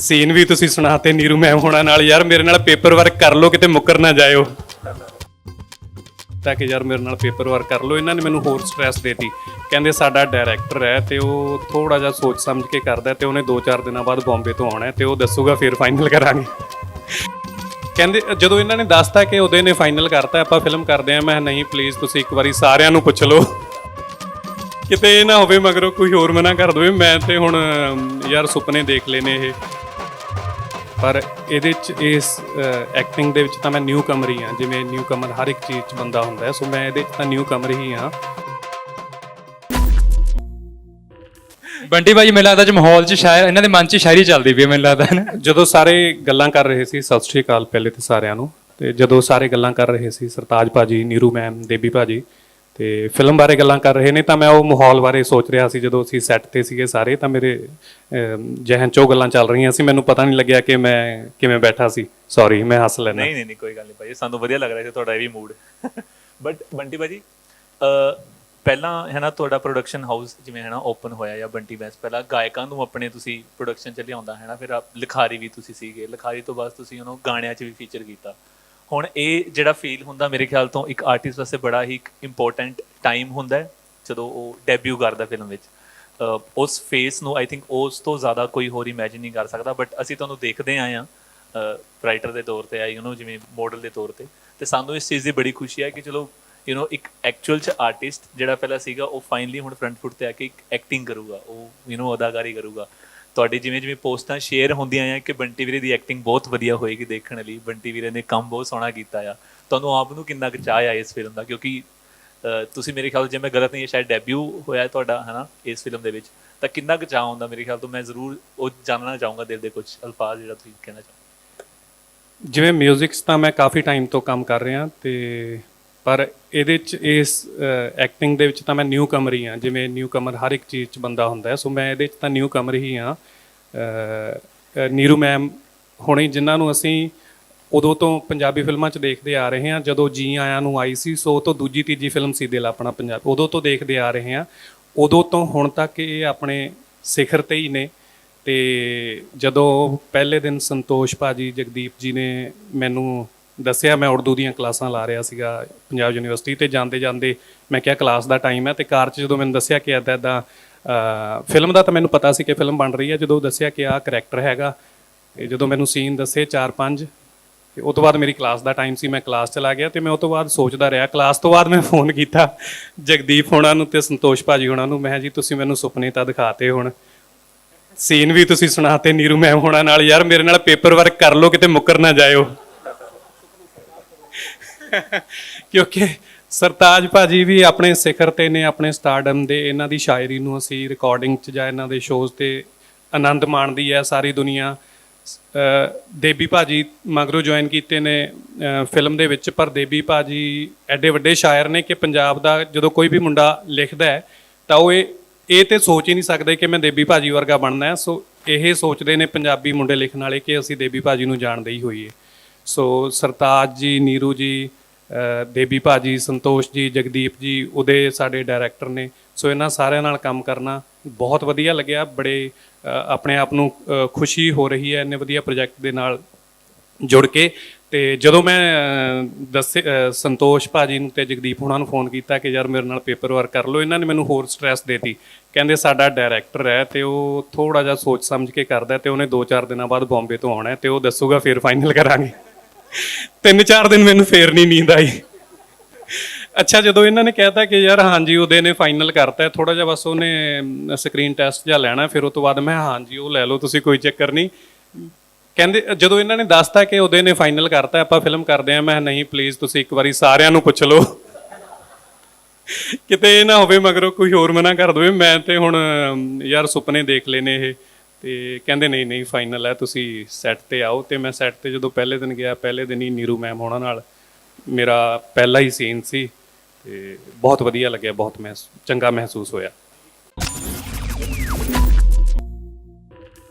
Scene ਵੀ ਤੁਸੀਂ ਸੁਣਾਤੇ Neeru ma'am ਹੋਣਾ ਨਾਲ। ਯਾਰ ਮੇਰੇ ਨਾਲ ਪੇਪਰ ਵਰਕ ਕਰ ਲਓ ਕਿਤੇ ਮੁੱਕਰ ਨਾ ਜਾਇਓ। ਤਾਂ ਕਿ ਯਾਰ ਮੇਰੇ ਨਾਲ ਪੇਪਰ ਵਰਕ ਕਰ ਲਓ। ਇਹਨਾਂ ਨੇ ਮੈਨੂੰ ਹੋਰ ਸਟ੍ਰੈਸ ਦੇਤੀ। ਕਹਿੰਦੇ ਸਾਡਾ ਡਾਇਰੈਕਟਰ ਹੈ ਤੇ ਉਹ ਥੋੜਾ ਜਿਹਾ ਸੋਚ ਸਮਝ ਕੇ ਕਰਦਾ ਤੇ ਉਹਨੇ 2-4 ਦਿਨਾਂ ਬਾਅਦ ਬੰਬੇ ਤੋਂ ਆਉਣਾ ਹੈ ਤੇ ਉਹ ਦੱਸੂਗਾ ਫਿਰ ਫਾਈਨਲ ਕਰਾਂਗੇ। ਕਹਿੰਦੇ ਜਦੋਂ ਇਹਨਾਂ ਨੇ ਦੱਸਤਾ ਕਿ ਉਹਦੇ ਨੇ ਫਾਈਨਲ ਕਰਤਾ ਆਪਾਂ ਫਿਲਮ ਕਰਦੇ ਆ ਮੈਂ ਕਿਹਾ, ਨਹੀਂ ਪਲੀਜ਼ ਤੁਸੀਂ ਇੱਕ ਵਾਰੀ ਸਾਰਿਆਂ ਨੂੰ ਪੁੱਛ ਲਓ। ਕਿਤੇ ਇਹ ਨਾ ਹੋਵੇ ਮਗਰੋਂ ਕੋਈ ਹੋਰ ਮਨਾ ਕਰ ਦੇਵੇ। ਮੈਂ ਤੇ ਹੁਣ ਯਾਰ ਸੁਪਨੇ ਦੇਖ ਲਏ ਨੇ ਇਹ। ਪਰ ਇਹਦੇ ਚ ਇਸ ਐਕਟਿੰਗ ਦੇ ਵਿੱਚ ਤਾਂ ਮੈਂ ਨਿਊ ਕਮਰ ਹੀ ਹਾਂ। ਜਿਵੇਂ ਨਿਊ ਕਮਰ ਹਰ ਇੱਕ ਚੀਜ਼ ਚ ਬੰਦਾ ਹੁੰਦਾ ਸੋ ਮੈਂ ਇਹਦੇ ਚ ਤਾਂ ਨਿਊ ਕਮਰ ਹੀ ਹਾਂ। ਬੰਟੀ ਭਾਜੀ ਮੈਨੂੰ ਲੱਗਦਾ ਅੱਜ ਮਾਹੌਲ 'ਚ ਸ਼ਾਇਰ ਇਹਨਾਂ ਦੇ ਮਨ 'ਚ ਸ਼ਾਇਰੀ ਚੱਲਦੀ ਪਈ ਮੈਨੂੰ ਲੱਗਦਾ। ਨਾ ਜਦੋਂ ਸਾਰੇ ਗੱਲਾਂ ਕਰ ਰਹੇ ਸੀ ਸਤਿ ਸ਼੍ਰੀ ਅਕਾਲ ਪਹਿਲੇ ਤੇ ਸਾਰਿਆਂ ਨੂੰ। ਤੇ ਜਦੋਂ ਸਾਰੇ ਗੱਲਾਂ ਕਰ ਰਹੇ ਸੀ ਸਰਤਾਜ ਭਾਜੀ ਨੀਰੂ ਮੈਮ ਦੇਬੀ ਭਾਜੀ ਤੇ ਫਿਲਮ ਬਾਰੇ ਗੱਲਾਂ ਕਰ ਰਹੇ ਨੇ ਤਾਂ ਮੈਂ ਉਹ ਮਾਹੌਲ ਬਾਰੇ ਸੋਚ ਰਿਹਾ ਸੀ ਜਦੋਂ ਅਸੀਂ ਸੈੱਟ ਤੇ ਸੀਗੇ ਸਾਰੇ ਤਾਂ ਮੇਰੇ ਅਮ, ਜ਼ਿਹਨ ਗੱਲਾਂ ਚੱਲ ਰਹੀਆਂ ਸੀ। ਮੈਨੂੰ ਪਤਾ ਨਹੀਂ ਲੱਗਿਆ ਕਿ ਮੈਂ ਕਿਵੇਂ ਬੈਠਾ ਸੀ। ਸੌਰੀ ਮੈਂ ਹੱਸ ਲੈਣਾ ਨਹੀਂ ਨਹੀਂ ਕੋਈ ਗੱਲ ਨਹੀਂ ਭਾਈ ਸਾਨੂੰ ਵਧੀਆ ਲੱਗ ਰਿਹਾ ਸੀ ਤੁਹਾਡਾ ਇਹ ਵੀ ਮੂਡ ਬਟ ਬੰਟੀ ਭਾਜੀ ਪਹਿਲਾਂ ਹੈ ਨਾ ਤੁਹਾਡਾ ਪ੍ਰੋਡਕਸ਼ਨ ਹਾਊਸ ਜਿਵੇਂ ਹੈ ਨਾ ਓਪਨ ਹੋਇਆ ਜਾਂ ਬੰਟੀ ਬੈਸ ਪਹਿਲਾਂ ਗਾਇਕਾਂ ਨੂੰ ਆਪਣੇ ਤੁਸੀਂ ਪ੍ਰੋਡਕਸ਼ਨ ਚ ਲਿਆਉਂਦਾ ਹੈ ਨਾ ਫਿਰ ਆਪ ਲਿਖਾਰੀ ਵੀ ਤੁਸੀਂ ਸੀਗੇ। ਲਿਖਾਰੀ ਤੋਂ ਬਾਅਦ ਤੁਸੀਂ ਉਹਨੂੰ ਗਾਣਿਆਂ 'ਚ ਵੀ ਫੀਚਰ ਕੀਤਾ। ਹੁਣ ਇਹ ਜਿਹੜਾ ਫੀਲ ਹੁੰਦਾ ਮੇਰੇ ਖਿਆਲ ਤੋਂ ਇੱਕ ਆਰਟਿਸਟ ਵਾਸਤੇ ਬੜਾ ਹੀ ਇੱਕ ਇੰਪੋਰਟੈਂਟ ਟਾਈਮ ਹੁੰਦਾ ਹੈ ਜਦੋਂ ਉਹ ਡੈਬਿਊ ਕਰਦਾ ਫਿਲਮ ਵਿੱਚ ਅ, ਉਸ ਫੇਸ ਨੂੰ ਆਈ ਥਿੰਕ ਉਸ ਤੋਂ ਜ਼ਿਆਦਾ ਕੋਈ ਹੋਰ ਇਮੇਜਿਨ ਨਹੀਂ ਕਰ ਸਕਦਾ ਬਟ ਅਸੀਂ ਤੁਹਾਨੂੰ ਦੇਖਦੇ ਆਏ ਆ ਰਾਈਟਰ ਦੇ ਤੌਰ ਤੇ ਆ ਯੂ نو ਜਿਵੇਂ ਮਾਡਲ ਦੇ ਤੌਰ ਤੇ ਤੇ ਸਾਨੂੰ ਇਸ ਚੀਜ਼ ਦੀ ਬੜੀ ਖੁਸ਼ੀ ਹੈ ਕਿ ਚਲੋ ਯੂ نو ਇੱਕ ਐਕਚੁਅਲ ਚ ਆਰਟਿਸਟ ਜਿਹੜਾ ਪਹਿਲਾਂ ਸੀਗਾ ਉਹ ਫਾਈਨਲੀ ਹੁਣ ਫਰੰਟ ਫੁੱਟ ਤੇ ਆ ਕੇ ਇੱਕ ਐਕਟਿੰਗ ਕਰੂਗਾ ਉਹ ਯੂ نو ਅਦਾਕਾਰੀ ਕਰੂਗਾ ਤੁਹਾਡੀ ਜਿਵੇਂ ਜਿਵੇਂ ਪੋਸਟਾਂ ਸ਼ੇਅਰ ਹੁੰਦੀਆਂ ਆ ਕਿ ਬੰਟੀ ਵੀਰੇ ਦੀ ਐਕਟਿੰਗ ਬਹੁਤ ਵਧੀਆ ਹੋਏਗੀ ਦੇਖਣ ਲਈ, ਬੰਟੀ ਵੀਰੇ ਨੇ ਕੰਮ ਬਹੁਤ ਸੋਹਣਾ ਕੀਤਾ ਆ। ਤੁਹਾਨੂੰ ਆਪ ਨੂੰ ਕਿੰਨਾ ਕੁ ਚਾਹ ਆ ਇਸ ਫਿਲਮ ਦਾ? ਕਿਉਂਕਿ ਤੁਸੀਂ ਮੇਰੇ ਖਿਆਲ ਜੇ ਮੈਂ ਗਲਤ ਨਹੀਂ, ਸ਼ਾਇਦ ਡੈਬਿਊ ਹੋਇਆ ਹੈ ਤੁਹਾਡਾ, ਹਨਾ, ਇਸ ਫਿਲਮ ਦੇ ਵਿੱਚ, ਤਾਂ ਕਿੰਨਾ ਕੁ ਚਾਹ ਹੁੰਦਾ ਮੇਰੇ ਖਿਆਲ ਤੋਂ? ਮੈਂ ਜ਼ਰੂਰ ਉਹ ਜਾਣਨਾ ਚਾਹੂੰਗਾ ਦਿਲ ਦੇ ਕੁਝ ਅਲਫਾਜ਼ ਜਿਹੜਾ ਤੁਸੀਂ ਕਹਿਣਾ ਚਾਹੋ ਜਿਵੇਂ ਮਿਊਜ਼ਿਕਸ ਤਾਂ ਮੈਂ ਕਾਫੀ ਟਾਈਮ ਤੋਂ ਕੰਮ ਕਰ ਰਿਹਾ ਤੇ ਪਰ ਇਹਦੇ ਚ ਇਸ ਐਕਟਿੰਗ ਦੇ ਵਿੱਚ ਤਾਂ ਮੈਂ ਨਿਊ ਕਮਰ ਹੀ ਹਾਂ, ਜਿਵੇਂ ਨਿਊ ਕਮਰ ਹਰ ਇੱਕ ਚੀਜ਼ ਚ ਬੰਦਾ ਹੁੰਦਾ ਹੈ, ਸੋ ਮੈਂ ਇਹਦੇ ਚ ਤਾਂ ਨਿਊ ਕਮਰ ਹੀ। ਹਾਂ ਨੀਰੂ ਮੈਮ ਹੁਣੇ ਜਿਨ੍ਹਾਂ ਨੂੰ ਅਸੀਂ ਉਦੋਂ ਤੋਂ ਪੰਜਾਬੀ ਫਿਲਮਾਂ 'ਚ ਦੇਖਦੇ ਆ ਰਹੇ ਹਾਂ, ਜਦੋਂ ਜੀ ਆਇਆਂ ਨੂੰ ਆਈ ਸੀ, ਸੋ ਉਹ ਤੋਂ ਦੂਜੀ ਤੀਜੀ ਫਿਲਮ ਸੀ ਦਿਲ ਆਪਣਾ ਪੰਜਾਬ, ਉਦੋਂ ਤੋਂ ਦੇਖਦੇ ਆ ਰਹੇ ਹਾਂ। ਉਦੋਂ ਤੋਂ ਹੁਣ ਤੱਕ ਇਹ ਆਪਣੇ ਸਿਖਰ ਤੇ ਹੀ ਨੇ ਤੇ ਜਦੋਂ ਪਹਿਲੇ ਦਿਨ ਸੰਤੋਸ਼ ਭਾਜੀ ਜਗਦੀਪ ਜੀ ਨੇ ਮੈਨੂੰ ਦੱਸਿਆ, ਮੈਂ ਉਰਦੂ ਦੀਆਂ ਕਲਾਸਾਂ ਲਾ ਰਿਹਾ ਸੀਗਾ ਪੰਜਾਬ ਯੂਨੀਵਰਸਿਟੀ ਤੇ ਜਾਂਦੇ ਜਾਂਦੇ ਮੈਂ ਕਿਹਾ ਕਲਾਸ ਦਾ ਟਾਈਮ ਹੈ ਤੇ ਕਾਰ 'ਚ ਜਦੋਂ ਮੈਨੂੰ ਦੱਸਿਆ ਕਿ ਇੱਦਾਂ ਇੱਦਾਂ ਫਿਲਮ ਦਾ ਤਾਂ ਮੈਨੂੰ ਪਤਾ ਸੀ ਕਿ ਫਿਲਮ ਬਣ ਰਹੀ ਹੈ, ਜਦੋਂ ਦੱਸਿਆ ਕਿ ਆਹ ਕਰੈਕਟਰ ਹੈਗਾ, ਤੇ ਜਦੋਂ ਮੈਨੂੰ ਸੀਨ ਦੱਸੇ 4-5 ਤੇ ਉਹ ਤੋਂ ਬਾਅਦ ਮੇਰੀ ਕਲਾਸ ਦਾ ਟਾਈਮ ਸੀ, ਮੈਂ ਕਲਾਸ ਚਲਾ ਗਿਆ ਤੇ ਮੈਂ ਉਹ ਤੋਂ ਬਾਅਦ ਸੋਚਦਾ ਰਿਹਾ। ਕਲਾਸ ਤੋਂ ਬਾਅਦ ਮੈਂ ਫੋਨ ਕੀਤਾ ਜਗਦੀਪ ਹੋਣਾ ਨੂੰ ਤੇ ਸੰਤੋਸ਼ ਭਾਜੀ ਹੋਣਾ ਨੂੰ, ਮੈਂ ਕਿਹਾ ਜੀ ਤੁਸੀਂ ਮੈਨੂੰ ਸੁਪਨੇ ਤਾਂ ਦਿਖਾਤੇ ਹੁਣ। ਸੀਨ ਵੀ ਤੁਸੀਂ ਸੁਣਾਤੇ ਨੀਰੂ ਮੈਮ ਹੋਣਾ ਨਾਲ, ਯਾਰ ਮੇਰੇ ਨਾਲ ਪੇਪਰ ਵਰਕ ਕਰ ਲਓ, ਕਿਤੇ ਮੁੱਕਰ ਨਾ ਜਾਇਓ। ਕਿਉਂਕਿ ਸਰਤਾਜ ਭਾਜੀ ਵੀ ਆਪਣੇ ਸਿਖਰ ਤੇ ਨੇ ਆਪਣੇ ਸਟਾਰਡਮ ਦੇ ਇਹਨਾਂ ਦੀ ਸ਼ਾਇਰੀ ਨੂੰ ਅਸੀਂ ਰਿਕਾਰਡਿੰਗ 'ਚ ਜਾਂ ਇਹਨਾਂ ਦੇ ਸ਼ੋਜ਼ ਤੇ ਆਨੰਦ ਮਾਣਦੀ ਹੈ ਸਾਰੀ ਦੁਨੀਆ। ਅ, ਦੇਬੀ ਭਾਜੀ ਮਗਰੋਂ ਜੁਆਇਨ ਕੀਤੇ ਨੇ ਫਿਲਮ ਦੇ ਵਿੱਚ ਪਰ ਦੇਬੀ ਭਾਜੀ ਐਡੇ ਵੱਡੇ ਸ਼ਾਇਰ ਨੇ ਕਿ ਪੰਜਾਬ ਦਾ ਜਦੋਂ ਕੋਈ ਵੀ ਮੁੰਡਾ ਲਿਖਦਾ ਹੈ ਤਾਂ ਉਹ ਇਹ ਇਹ ਤੇ ਸੋਚ ਹੀ ਨਹੀਂ ਸਕਦੇ ਕਿ ਮੈਂ ਦੇਬੀ ਭਾਜੀ ਵਰਗਾ ਬਣਨਾ ਹੈ। ਸੋ ਇਹ ਸੋਚਦੇ ਨੇ ਪੰਜਾਬੀ ਮੁੰਡੇ ਲਿਖਣ ਵਾਲੇ ਕਿ ਅਸੀਂ ਦੇਬੀ ਭਾਜੀ ਨੂੰ ਜਾਣਦੇ ਹੀ ਹੋਈਏ। ਸੋ ਸਰਤਾਜ ਜੀ ਨੀਰੂ ਜੀ ਅ, ਦੇਬੀ ਭਾਜੀ ਸੰਤੋਸ਼ ਜੀ ਜਗਦੀਪ ਜੀ ਉਹਦੇ ਸਾਡੇ ਡਾਇਰੈਕਟਰ ਨੇ। ਸੋ ਇਹਨਾਂ ਸਾਰਿਆਂ ਨਾਲ ਕੰਮ ਕਰਨਾ ਬਹੁਤ ਵਧੀਆ ਲੱਗਿਆ। ਬੜੇ ਆਪਣੇ ਆਪ ਨੂੰ ਖੁਸ਼ੀ ਹੋ ਰਹੀ ਹੈ ਇੰਨੇ ਵਧੀਆ ਪ੍ਰੋਜੈਕਟ ਦੇ ਨਾਲ ਜੁੜ ਕੇ। ਤੇ ਜਦੋਂ ਮੈਂ ਦੱਸੇ ਅ, ਸੰਤੋਸ਼ ਭਾਜੀ ਨੂੰ ਤੇ ਜਗਦੀਪ ਹੁਣਾਂ ਨੂੰ ਫੋਨ ਕੀਤਾ ਕਿ ਯਾਰ ਮੇਰੇ ਨਾਲ ਪੇਪਰ ਵਰਕ ਕਰ ਲਓ ਇਹਨਾਂ ਨੇ ਮੈਨੂੰ ਹੋਰ ਸਟ੍ਰੈਸ ਦੇਤੀ। ਕਹਿੰਦੇ ਸਾਡਾ ਡਾਇਰੈਕਟਰ ਹੈ ਤੇ ਉਹ ਥੋੜਾ ਜਿਹਾ ਸੋਚ ਸਮਝ ਕੇ ਕਰਦਾ ਤੇ ਉਹਨੇ 2-4 ਦਿਨਾਂ ਬਾਅਦ ਬੰਬੇ ਤੋਂ ਆਉਣਾ ਹੈ ਤੇ ਉਹ ਦੱਸੂਗਾ ਫਿਰ ਫਾਈਨਲ ਕਰਾਂਗੇ। ਤਿੰਨ ਚਾਰ ਦਿਨ ਮੈਨੂੰ ਫੇਰ ਨਹੀਂ ਨੀਂਦ ਆਈ। ਅੱਛਾ ਜਦੋਂ ਇਹਨਾਂ ਨੇ ਕਹਿਤਾ ਕਿ ਯਾਰ ਹਾਂਜੀ ਉਹਦੇ ਨੇ ਫਾਈਨਲ ਕਰਤਾ ਥੋੜਾ ਜਿਹਾ ਬਸ ਉਹਨੇ ਸਕਰੀਨ ਟੈਸਟ ਜਾਂ ਲੈਣਾ ਫਿਰ ਉਹ ਤੋਂ ਬਾਅਦ ਮੈਂ ਹਾਂਜੀ ਉਹ ਲੈ ਲਓ ਤੁਸੀਂ ਕੋਈ ਚੱਕਰ ਨਹੀਂ ਕਹਿੰਦੇ ਜਦੋਂ ਇਹਨਾਂ ਨੇ ਦੱਸਤਾ ਕਿ ਉਹਦੇ ਨੇ ਫਾਈਨਲ ਕਰਤਾ ਆਪਾਂ ਫਿਲਮ ਕਰਦੇ ਆ ਮੈਂ ਕਿਹਾ, ਨਹੀਂ ਪਲੀਜ਼ ਤੁਸੀਂ ਇੱਕ ਵਾਰੀ ਸਾਰਿਆਂ ਨੂੰ ਪੁੱਛ ਲਓ। ਕਿਤੇ ਇਹ ਨਾ ਹੋਵੇ ਮਗਰੋਂ ਕੋਈ ਹੋਰ ਮਨਾ ਕਰ ਦੇਵੇ ਮੈਂ ਤੇ ਹੁਣ ਯਾਰ ਸੁਪਨੇ ਦੇਖ ਲਏ ਇਹ। ਤੇ ਕਹਿੰਦੇ ਨਹੀਂ ਨਹੀਂ ਫਾਈਨਲ ਹੈ, ਤੁਸੀਂ ਸੈੱਟ ਤੇ ਆਓ। ਤੇ ਮੈਂ ਸੈੱਟ ਤੇ ਜਦੋਂ ਪਹਿਲੇ ਦਿਨ ਗਿਆ, ਪਹਿਲੇ ਦਿਨ ਹੀ ਨੀਰੂ ਮੈਮ ਹੋਣਾ ਨਾਲ ਮੇਰਾ ਪਹਿਲਾ ਹੀ ਸੀਨ ਸੀ ਤੇ ਬਹੁਤ ਵਧੀਆ ਲੱਗਿਆ, ਬਹੁਤ ਮਹਿਸ, ਚੰਗਾ ਮਹਿਸੂਸ ਹੋਇਆ।